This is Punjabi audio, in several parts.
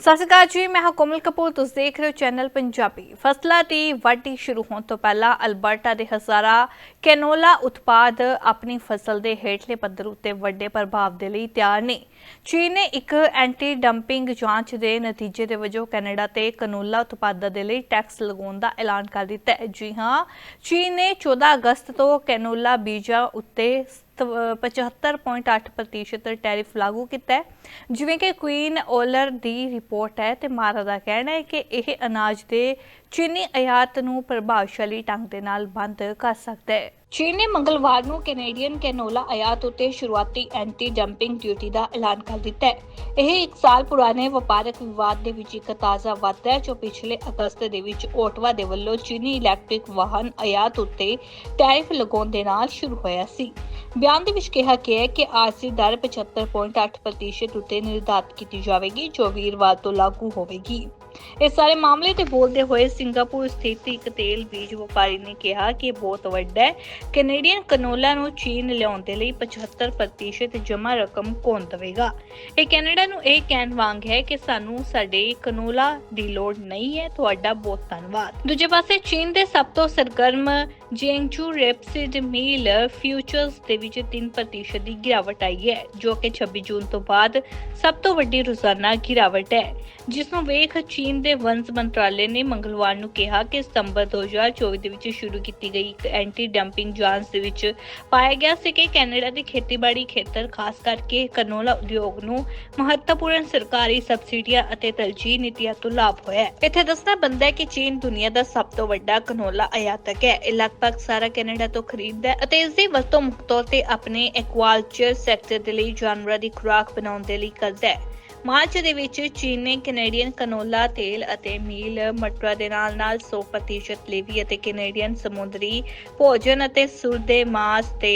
ਸਤਿ ਸ਼੍ਰੀ ਅਕਾਲ ਜੀ, ਮੈਂ ਹਾਂ ਕੋਮਲ ਕਪੂਰ, ਤੁਸੀਂ ਦੇਖ ਰਹੇ ਹੋ ਚੈਨਲ ਪੰਜਾਬੀ। ਫਸਲਾਂ ਦੀ ਵਾਢੀ ਸ਼ੁਰੂ ਹੋਣ ਤੋਂ ਪਹਿਲਾਂ ਅਲਬਰਟਾ ਦੇ ਹਜ਼ਾਰਾਂ ਕੈਨੋਲਾ ਉਤਪਾਦ ਆਪਣੀ ਫਸਲ ਦੇ ਹੇਠਲੇ ਪੱਧਰ ਉੱਤੇ ਵੱਡੇ ਪ੍ਰਭਾਵ ਦੇ ਲਈ ਤਿਆਰ ਨੇ। ਚੀਨ ਨੇ ਇੱਕ ਐਂਟੀ ਡੰਪਿੰਗ ਜਾਂਚ ਦੇ ਨਤੀਜੇ ਦੇ ਵਜੋਂ ਕੈਨੇਡਾ ਤੇ ਕੈਨੋਲਾ ਉਤਪਾਦਾਂ ਦੇ ਲਈ ਟੈਕਸ ਲਗਾਉਣ ਦਾ ਐਲਾਨ ਕਰ ਦਿੱਤਾ ਹੈ। ਜੀ ਹਾਂ, ਚੀਨ ਨੇ 14 ਅਗਸਤ ਤੋਂ ਕੈਨੋਲਾ ਬੀਜਾਂ ਉੱਤੇ 75.8% ਟੈਰਿਫ ਲਾਗੂ ਕੀਤਾ ਹੈ। ਜਿਵੇਂ ਕਿ ਕੁਈਨ ਓਲਰ ਦੀ ਰਿਪੋਰਟ ਹੈ ਤੇ ਮਾਰਾ ਦਾ ਕਹਿਣਾ ਹੈ ਕਿ ਇਹ ਅਨਾਜ ਦੇ ਚੀਨੀ ਆਯਾਤ ਨੂੰ ਪ੍ਰਭਾਵਸ਼ਾਲੀ ਢੰਗ ਦੇ ਨਾਲ ਬੰਦ ਕਰ ਸਕਦਾ ਹੈ। ਚੀਨ ਨੇ ਮੰਗਲਵਾਰ ਨੂੰ ਕੈਨੇਡੀਅਨ ਕੈਨੋਲਾ ਆਯਾਤ ਉੱਤੇ ਸ਼ੁਰੂਆਤੀ ਐਂਟੀ ਡੰਪਿੰਗ ਡਿਊਟੀ ਦਾ ਐਲਾਨ ਕਰ ਦਿੱਤਾ ਹੈ। ਇਹ 1 ਸਾਲ ਪੁਰਾਣੇ ਵਪਾਰਕ ਵਿਵਾਦ ਦੇ ਵਿੱਚ ਇੱਕ ਤਾਜ਼ਾ ਵਾਧਾ ਹੈ, ਜੋ ਪਿਛਲੇ ਅਗਸਤ ਦੇ ਵਿੱਚ ਓਟਵਾ ਦੇ ਵੱਲੋਂ ਚੀਨੀ ਇਲੈਕਟ੍ਰਿਕ ਵਾਹਨ ਆਯਾਤ ਉਤੇ ਟੈਰਿਫ ਲਗਾਉਣ ਦੇ ਨਾਲ ਸ਼ੁਰੂ ਹੋਇਆ ਸੀ। ਬਿਆਨ ਦੇ ਵਿੱਚ ਕਿਹਾ ਗਿਆ ਹੈ ਕਿ ਆਰਸੀ ਦਰ 75.8% ਉਤੇ ਨਿਰਧਾਰਤ ਕੀਤੀ ਜਾਵੇਗੀ, ਜੋ ਵੀਰਵਾਰ ਤੋਂ ਲਾਗੂ ਹੋਵੇਗੀ। ਇਸ ਸਾਰੇ ਮਾਮਲੇ ਤੇ ਬੋਲਦੇ ਹੋਏ ਸਿੰਗਾਪੁਰ ਸਥਿਤ ਇੱਕ ਤੇਲ ਬੀਜ ਵਪਾਰੀ ਨੇ ਕਿਹਾ ਕਿ ਇਹ ਬਹੁਤ ਵੱਡਾ ਹੈ। ਕੈਨੇਡੀਅਨ ਕਨੋਲਾ ਨੂੰ ਚੀਨ ਲਿਆਉਣ ਦੇ ਲਈ 75% ਜਮ੍ਹਾਂ ਰਕਮ ਕੌਣ ਦੇਵੇਗਾ? ਇਹ ਕੈਨੇਡਾ ਨੂੰ ਇਹ ਕਹਿਣ ਵਾਂਗ ਹੈ ਕਿ ਸਾਨੂੰ ਸਾਡੇ ਕਨੋਲਾ ਦੀ ਲੋੜ ਨਹੀਂ ਹੈ। ਤੁਹਾਡਾ ਬਹੁਤ ਧੰਨਵਾਦ। ਦੂਜੇ ਪਾਸੇ ਚੀਨ ਦੇ ਸਭ ਤੋਂ ਸਰਗਰਮ ਜੇਂਗਚੂ ਰੈਪਸਿਡ ਮੀਲ ਫਿਊਚਰਸ ਦੇ ਵਿੱਚ 3% ਦੀ ਗਿਰਾਵਟ ਆਈ ਹੈ, ਜੋ ਕਿ 26 ਜੂਨ ਤੋਂ ਬਾਅਦ ਸਭ ਤੋਂ ਵੱਡੀ ਰੋਜ਼ਾਨਾ ਗਿਰਾਵਟ ਹੈ। ਜਿਸ ਨੂੰ ਵੇਖ ਚੀਨ ਦੇ ਵਣਜ ਮੰਤਰਾਲੇ ਨੇ ਮੰਗਲਵਾਰ ਨੂੰ ਕਿਹਾ ਕਿ ਸਤੰਬਰ 2024 ਦੇ ਵਿੱਚ ਸ਼ੁਰੂ ਕੀਤੀ ਗਈ ਇੱਕ ਐਂਟੀ ਡੰਪਿੰਗ ਜਾਂਚ ਦੇ ਵਿੱਚ ਪਾਇਆ ਗਿਆ ਸੀ ਕਿ ਕੈਨੇਡਾ ਦੇ ਖੇਤੀਬਾੜੀ ਖੇਤਰ, ਖਾਸ ਕਰਕੇ ਕਨੋਲਾ ਉਦਯੋਗ ਨੂੰ ਮਹੱਤਵਪੂਰਨ ਸਰਕਾਰੀ ਸਬਸਿਡੀਆਂ ਅਤੇ ਤਰਜੀਹ ਨੀਤੀਆਂ ਤੋਂ ਲਾਭ ਹੋਇਆ ਹੈ। ਇੱਥੇ ਦੱਸਣਾ ਬੰਦਾ ਹੈ ਕਿ ਚੀਨ ਦੁਨੀਆ ਦਾ ਸਭ ਤੋਂ ਵੱਡਾ ਕਨੋਲਾ ਆਯਾਤਕ ਹੈ। ਇਹ ਲਗਭਗ ਸਾਰਾ ਕੈਨੇਡਾ ਤੋਂ ਖਰੀਦਦਾ ਹੈ ਅਤੇ ਇਸ ਦੀ ਵਰਤੋਂ ਮੁੱਖ ਤੌਰ ਤੇ ਆਪਣੇ ਐਕਵਾਲਚਰ ਸੈਕਟਰ ਦੇ ਲਈ ਜਾਨਵਰਾਂ ਦੀ ਖੁਰਾਕ ਬਣਾਉਣ ਦੇ ਲਈ ਕਰਦਾ ਹੈ। ਮਾਰਚ ਦੇ ਵਿੱਚ ਚੀਨ ਨੇ ਕੈਨੇਡੀਅਨ ਕਨੋਲਾ ਤੇਲ ਅਤੇ ਮੀਲ ਮਟਰਾ ਦੇ ਨਾਲ-ਨਾਲ 100% ਲੇਵੀ ਅਤੇ ਕੈਨੇਡੀਅਨ ਸਮੁੰਦਰੀ ਭੋਜਨ ਅਤੇ ਸੁਰ ਦੇ ਮਾਸ ਤੇ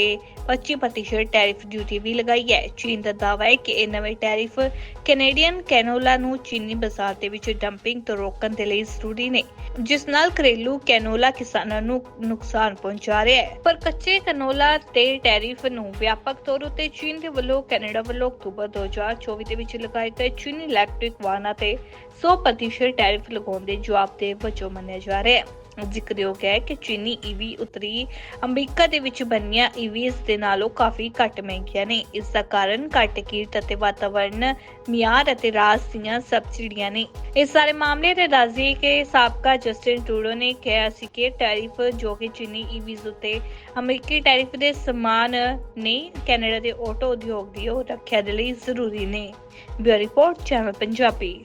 25% ਟੈਰਿਫ ਡਿਊਟੀ ਵੀ ਲਗਾਈ ਹੈ। ਚੀਨ ਦਾ ਦਾਅਵਾ ਹੈ ਕਿ ਇਹ ਨਵੇਂ ਟੈਰਿਫ ਕੈਨੇਡੀਅਨ ਕੈਨੋਲਾ ਨੂੰ ਚੀਨੀ ਬਾਜ਼ਾਰ ਦੇ ਵਿੱਚ ਡੰਪਿੰਗ ਤੋਂ ਰੋਕਣ ਦੇ ਲਈ ਜ਼ਰੂਰੀ ਨੇ, ਜਿਸ ਨਾਲ ਘਰੇਲੂ ਕੈਨੋਲਾ ਕਿਸਾਨਾਂ ਨੂੰ ਨੁਕਸਾਨ ਪਹੁੰਚਾ ਰਿਹਾ ਹੈ। ਪਰ ਕੱਚੇ ਕੈਨੋਲਾ ਤੇ ਟੈਰਿਫ ਨੂੰ ਵਿਆਪਕ ਤੌਰ ਉਤੇ ਚੀਨ ਦੇ ਵੱਲੋਂ ਕੈਨੇਡਾ ਵੱਲੋਂ ਅਕਤੂਬਰ 2024 ਦੇ ਵਿੱਚ ਲਗਾਏ ਗਏ ਚੀਨੀ ਇਲੈਕਟ੍ਰਿਕ ਵਾਹਨਾਂ ਤੇ 100% ਟੈਰਿਫ ਲਗਾਉਣ ਦੇ ਜਵਾਬ ਦੇ ਵਜੋਂ ਮੰਨਿਆ ਜਾ ਰਿਹਾ ਹੈ। ਜ਼ਿਕਰਯੋਗ ਹੈ ਕਿ ਚੀਨੀ ਈਵੀ ਉੱਤਰੀ ਅਮਰੀਕਾ ਦੇ ਵਿੱਚ ਬਣੀਆਂ ਈਵੀਜ਼ ਦੇ ਨਾਲੋਂ ਕਾਫੀ ਘੱਟ ਮਹਿੰਗੀਆਂ ਨੇ। ਇਸ ਦਾ ਕਾਰਨ ਘੱਟ ਕੀਮਤ ਅਤੇ ਵਾਤਾਵਰਣ ਮਿਆਰ ਅਤੇ ਰਾਜ ਦੀਆਂ ਸਬਸਿਡੀਆਂ ਨੇ। ਇਸ ਸਾਰੇ ਮਾਮਲੇ ਤੇ ਦੱਸਦੀ ਕਿ ਸਾਬਕਾ ਜਸਟਿਨ ਟਰੂਡੋ ਨੇ ਕਿਹਾ ਸੀ ਕਿ ਟੈਰਿਫ ਜੋ ਕਿ ਚੀਨੀ ਈਵੀਜ਼ ਉੱਤੇ ਅਮਰੀਕੀ ਟੈਰਿਫ ਦੇ ਸਮਾਨ ਨੇ, ਕੈਨੇਡਾ ਦੇ ਆਟੋ ਉਦਯੋਗ ਦੀ ਉਹ ਰੱਖਿਆ ਦੇ ਲਈ ਜ਼ਰੂਰੀ ਨੇ। Bureau report, channel Punjabi.